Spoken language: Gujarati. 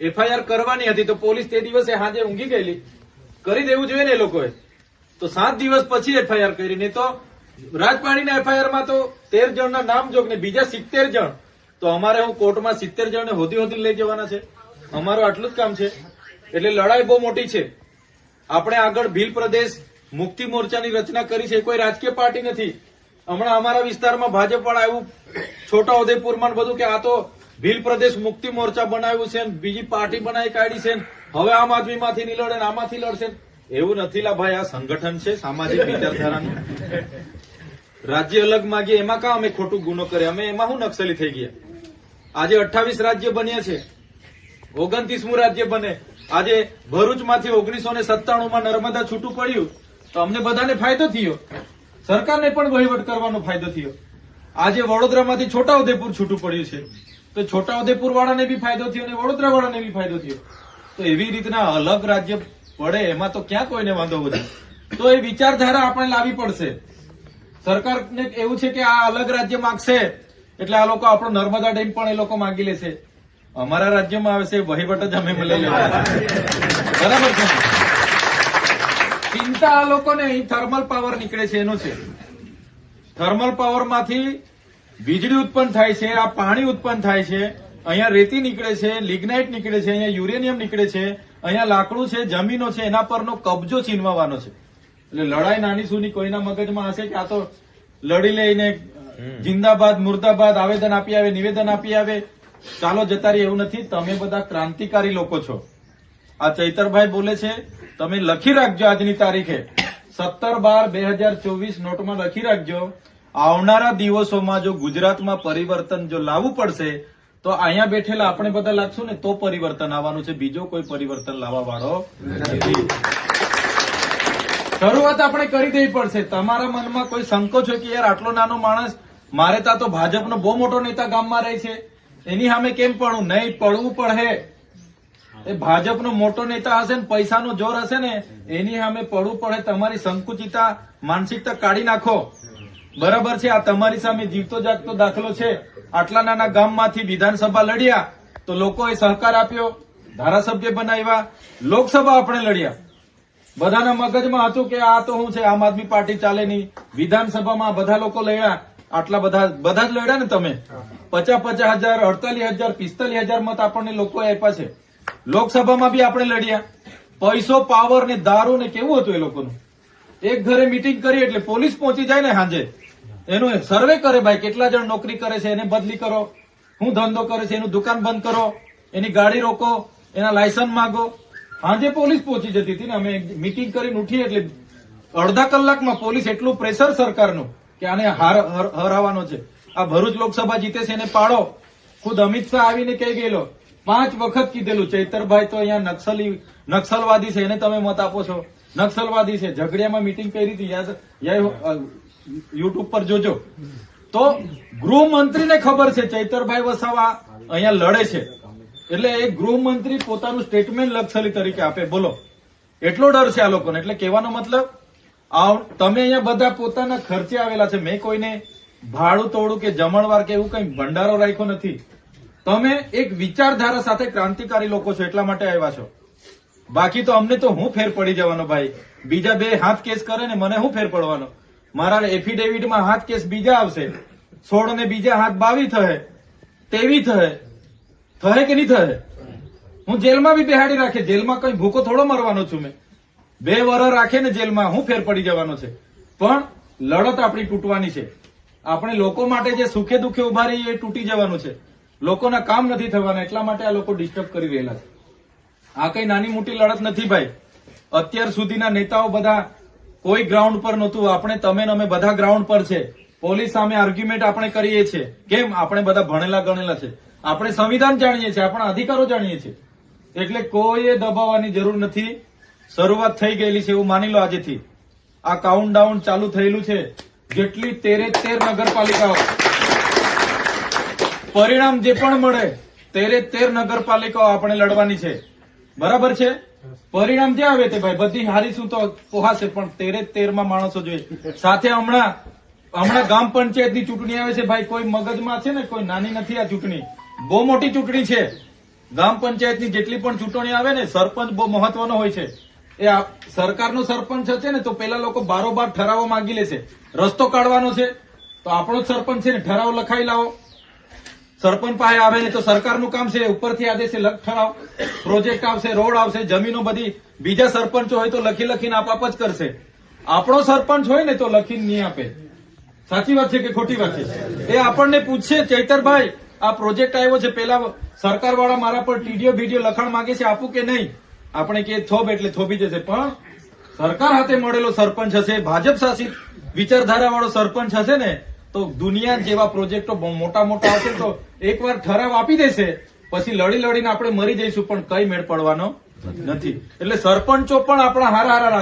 એફઆઈઆર કરવાની હતી તો પોલીસ તે દિવસે હાજે ઊંઘી ગયેલી. કરી દેવું જોઈએ ને એ લોકોએ. તો સાત દિવસ પછી એફઆઈઆર કરી. નહીં તો રાજપાણીના એફઆઈઆરમાં તો તેર જણના નામ જોગ ને બીજા સિત્તેર જણ. તો અમારે હું કોર્ટમાં સિત્તેર જણને હોદી હોદી લઈ જવાના છે. અમારું આટલું જ કામ છે. એટલે લડાઈ બહુ મોટી છે. આપણે આગળ ભીલ પ્રદેશ મુક્તિ મોરચાની રચના કરી છે. કોઈ રાજકીય પાર્ટી નથી. હમણાં અમારા વિસ્તારમાં ભાજપ વાળા એવું છોટા ઉદેપુરમાં બધું કે આ તો ભીલ પ્રદેશ મુક્તિ મોરચા બનાવ્યું છે બીજી પાર્ટી બનાવી કાઢી છે. હવે આમ આદમીમાંથી નહીં લડે આમાંથી લડશે. એવું નથી લા ભાઈ, આ સંગઠન છે, સામાજિક વિચારધારાનું. રાજ્ય અલગ માગીએ, એમાં કા અમે ખોટું ગુનો કર્યો અમે એમાં શું નક્સલી થઈ ગયા? આજે અઠ્ઠાવીસ રાજ્ય બન્યા છે. ઓગણત્રીસમું રાજ્ય બને. આજે ભરૂચમાંથી ઓગણીસો ને સત્તાણુંમાં નર્મદા છૂટું પડ્યું. તો અમને બધાને ફાયદો થયો. સરકારને પણ વહીવટ કરવાનો ફાયદો થયો. આજે વડોદરામાંથી છોટાઉદેપુર છૂટું પડ્યું છે. તો છોટાઉદેપુર વાળાને બી ફાયદો થયો અને વડોદરા વાળાને બી ફાયદો થયો. તો એવી રીતના અલગ રાજ્ય પડે એમાં તો ક્યાં કોઈને વાંધો વધે? તો એ વિચારધારા આપણે લાવી પડશે. સરકારને એવું છે કે આ અલગ રાજ્ય માંગશે, એટલે આ લોકો આપણો નર્મદા ડેમ પણ એ લોકો માંગી લેશે. અમારા રાજ્યમાં આવે છે, વહીવટ જ અમે લઈ બરાબર છે ચિંતા આ લોકોને, અહીં થર્મલ પાવર નીકળે છે, એનો છે. થર્મલ પાવરમાંથી વીજળી ઉત્પન્ન થાય છે આ પાણી ઉત્પન્ન થાય છે અહીંયા રેતી નીકળે છે લિગ્નાઇટ નીકળે છે અહીંયા યુરેનિયમ નીકળે છે અહીંયા લાકડું છે જમીનો છે એના પરનો કબજો છીનવાનો છે. એટલે લડાઈ નાની સુની કોઈના મગજમાં હશે કે આ તો લડી લઈને જિંદાબાદ મુર્દાબાદ આવેદન આપી આવે નિવેદન આપી આવે. ચાલો જતા રહી એવું નથી. તમે બધા ક્રાંતિકારી લોકો છો. આ ચૈતરભાઈ બોલે છે તમે લખી રાખજો આજની તારીખે. સત્તર બાર બે હજાર ચોવીસ નોટમાં લખી રાખજો, આવનારા દિવસોમાં જો ગુજરાતમાં પરિવર્તન જો લાવવું પડશે, તો અહીંયા બેઠેલા આપણે બધા લાગશું ને તો પરિવર્તન આવવાનું છે, બીજો કોઈ પરિવર્તન લાવવા વાળો શરૂઆત આપણે કરી દેવી પડશે. તમારા મનમાં કોઈ સંકોચ હોય કે યાર આટલો નાનો માણસ, મારે ત્યાં તો ભાજપનો બહુ મોટો નેતા ગામમાં રહે છે, એની સામે કેમ પડવું નહીં, પડવું પડે. એ ભાજપનો મોટો નેતા હશે ને, પૈસાનો જોર હશે ને, એની સામે પડવું પડે, તમારી સંકુચિતા, માનસિકતા કાઢી નાખો. બરાબર છે, આ તમારી સામે જીવતો જાગતો દાખલો છે. આટલા નાના ગામમાંથી વિધાનસભા લડ્યા, તો લોકોએ સહકાર આપ્યો, ધારાસભ્ય બનાવ્યા, લોકસભા આપણે લડ્યા. બધાના મગજમાં હતું કે આ તો શું છે, આમ આદમી પાર્ટી ચાલે નહીં. વિધાનસભામાં બધા લોકો લડ્યા. આટલા બધા બધા જ લડ્યા ને તમે? પચાસ પચાસ હજાર, અડતાલીસ હજાર, પિસ્તાલીસ હજાર મત આપણને લોકોએ આપ્યા છે. લોકસભામાં બી આપણે લડ્યા. પૈસો પાવર ને દારૂ ને કેવું હતું એ લોકોનું? એક ઘરે મીટિંગ કરી એટલે પોલીસ પહોંચી જાય ને સાંજે. એનું સર્વે કરે, ભાઈ, કેટલા જણ નોકરી કરે છે? એને બદલી કરો. શું ધંધો કરે છે? એનું દુકાન બંધ કરો. એની ગાડી રોકો. એના લાયસન્સ માંગો. સાંજે પોલીસ પહોંચી જતી હતી ને અમે મીટિંગ કરીને ઉઠીએ એટલે અડધા કલાકમાં પોલીસ એટલું પ્રેશર સરકારનું કે આને હાર, હરાવવાનો છે. આ ભરૂચ લોકસભા જીતે છે, એને પાડો. ખુદ અમિત શાહ આવીને કહી ગયેલો પાંચ વખત કીધેલું ચૈતરભાઈ તો અહીંયા નક્સલી નક્સલવાદી છે, એને તમે મત આપો છો. નક્સલવાદી છે. ઝઘડિયામાં મીટિંગ કરી હતી. યુટ્યુબ પર જોજો. તો ગૃહમંત્રીને ખબર છે, ચૈતરભાઈ વસાવા અહીંયા લડે છે. એટલે એ ગૃહમંત્રી પોતાનું સ્ટેટમેન્ટ લક્ષલી તરીકે આપે. બોલો. એટલો ડર છે આ લોકોને. એટલે કહેવાનો મતલબ તમે અહીંયા બધા પોતાના ખર્ચે આવેલા છે. મેં કોઈને ભાડું તોડું કે જમણવાર કે એવું કઈ ભંડારો રાખ્યો નથી. તમે એક વિચારધારા સાથે ક્રાંતિકારી લોકો છો, એટલા માટે આવ્યા છો. બાકી તો અમને તો હું ફેર પડી જવાનો ભાઈ? બીજા બે હાથ કેસ કરે ને મને હું ફેર પડવાનો? મારા એફિડેવિટમાં હાથ કેસ બીજા આવશે. સોળ ને બીજા હાથ બાવી થશે તેવી થશે થશે કે નહીં થશે હું જેલમાં બી બેહાડી રાખે, જેલમાં કઈ ભૂકો થોડો મરવાનો છું મેં. બે વર રાખે ને જેલમાં, હું ફેર પડી જવાનો છે. પણ લડત આપણી તૂટવાની છે. આપણે લોકો માટે જે સુખે દુઃખે ઊભા રહીએ એ તૂટી જવાનું છે. લોકોના કામ નથી થવાના, એટલા માટે આ લોકો ડિસ્ટર્બ કરી રહેલા છે. આ કઈ નાની મોટી લડત નથી ભાઈ. અત્યાર સુધીના નેતાઓ બધા કોઈ ગ્રાઉન્ડ પર નહોતું. આપણે, તમે અમે બધા ગ્રાઉન્ડ પર છે. પોલીસ સામે આર્ગ્યુમેન્ટ આપણે કરીએ છીએ. કેમ? આપણે બધા ભણેલા ગણેલા છે. આપણે સંવિધાન જાણીએ છીએ. આપણા અધિકારો જાણીએ છીએ. એટલે કોઈએ દબાવવાની જરૂર નથી. શરૂઆત થઈ ગયેલી છે એવું માની લો આજેથી. આ કાઉન્ટ ડાઉન ચાલુ થયેલું છે. જેટલી તેરે તેર નગરપાલિકાઓ પરિણામ જે પણ મળે, તેરે તેર નગરપાલિકાઓ આપણે લડવાની છે. બરાબર છે? પરિણામ જે આવે તે ભાઈ, બધી હારીશું તો પોહાશે, પણ તેરે તેરમાં માણસો જોઈએ. સાથે હમણાં હમણાં ગામ પંચાયતની ચૂંટણી આવે છે ભાઈ, કોઈ મગજમાં છે ને, કોઈ નાની નથી આ ચૂંટણી. બહુ મોટી ચૂંટણી છે. ગ્રામ પંચાયતની જેટલી પણ ચૂંટણી આવે ને, સરપંચ બહુ મહત્વનો હોય છે. એ સરકારનો સરપંચ હશે ને, તો પેલા લોકો બારોબાર ઠરાવો માંગી લેશે. રસ્તો કાઢવાનો છે, તો આપણો સરપંચ છે ને, ઠરાવ લખાઈ લાવો. સરપંચ પાસે આવે ને તો સરકારનું કામ છે, ઉપરથી આદેશે લખ ઠરાવ. પ્રોજેક્ટ આવશે, રોડ આવશે, જમીનો બધી. બીજા સરપંચો હોય તો લખી લખીને આપ જ કરશે. આપણો સરપંચ હોય ને તો લખીને નહીં આપે. સાચી વાત છે કે ખોટી વાત છે? એ આપણને પૂછશે, ચૈતરભાઈ, આ પ્રોજેક્ટ આવ્યો છે, પેલા સરકાર વાળા મારા પર ટીડીઓ બીડીઓ લખાણ માંગે છે, આપું કે નહીં? આપણે કે થોબ એટલે થોભી જશે. પણ સરકાર હાથે મળેલો સરપંચ હશે, ભાજપ શાસિત વિચારધારા વાળો સરપંચ હશે ને તો દુનિયા જેવા પ્રોજેક્ટો મોટા મોટા હશે તો એકવાર ઠરાવ આપી દેશે, પછી લડી લડીને આપણે મરી જઈશું, પણ કઈ મેળ પડવાનો નથી. એટલે સરપંચો પણ આપણા હારા હારા